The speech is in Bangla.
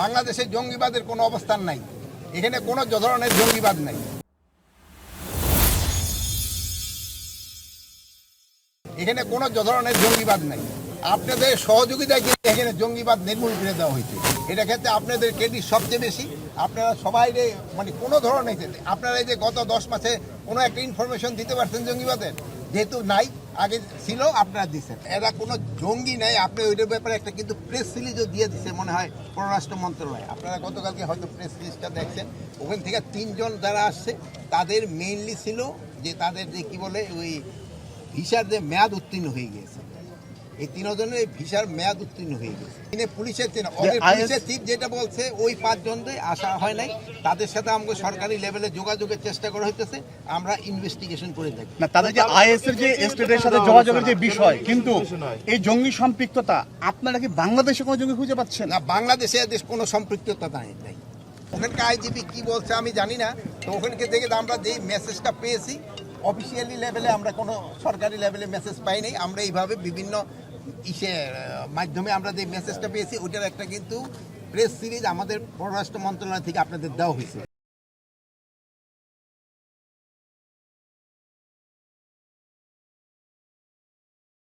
বাংলাদেশে জঙ্গিবাদের কোনো অবস্থান নাই। এখানে কোনো ধরনের জঙ্গিবাদ নাই। এখানে কোনো ধরনের জঙ্গিবাদ নাই। আপনাদের সহযোগিতায় কিন্তু এখানে জঙ্গিবাদ নির্মূল করে দেওয়া হয়েছে। এটা ক্ষেত্রে আপনাদের ক্রেডিট সবচেয়ে বেশি। আপনারা সবাই মানে কোনো ধরনের, আপনারা এই যে গত দশ মাসে কোনো একটা ইনফরমেশন দিতে পারছেন জঙ্গিবাদের? যেহেতু নাই আগে ছিল, আপনারা দিচ্ছেন এরা কোনো জঙ্গি নাই, আপনি ওইটার ব্যাপারে একটা কিন্তু প্রেস রিলিজও দিয়ে দিচ্ছে মনে হয় পররাষ্ট্র মন্ত্রণালয়। আপনারা গতকালকে হয়তো প্রেস রিলিজটা দেখছেন। ওখান থেকে তিনজন যারা আসছে, তাদের মেইনলি ছিল যে তাদের যে কী বলে, ওই ভিসার যে মেয়াদ উত্তীর্ণ হয়ে গিয়েছে। এই তিনজনের ভিসার মেয়াদ উত্তীর্ণ হয়ে গেছে। তিনি পুলিশের তিন পুলিশের চিফ যেটা বলছে ওই পাঁচজনদের আসা হয় নাই। তাদের সাথে আমাকে সরকারি লেভেলে যোগাযোগের চেষ্টা করা হইতেছে। আমরা ইনভেস্টিগেশন করে দেখি। না তাদের যে আইএস এর যে স্টেটের সাথে যোগাযোগের যে বিষয় কিন্তু এই জঙ্গি সম্পৃক্ততা আপনারা কি বাংলাদেশে কোনো জঙ্গি খুঁজে পাচ্ছেন? না বাংলাদেশে কোনো সম্পৃক্ততা নাই নাই। ওখানকার আইজিপি কি বলছে আমি জানি না। তো ওখানকে থেকে আমরা যেই মেসেজটা পেয়েছি অফিসিয়ালি লেভেলে আমরা কোনো সরকারি লেভেলে মেসেজ পাই নাই। আমরা এইভাবে বিভিন্ন ইসে মাধ্যমে আমরা যে মেসেজটা পেয়েছি, ওটার একটা কিন্তু প্রেস সিরিজ আমাদের পররাষ্ট্র মন্ত্রণালয় থেকে আপনাদের দেওয়া হয়েছে।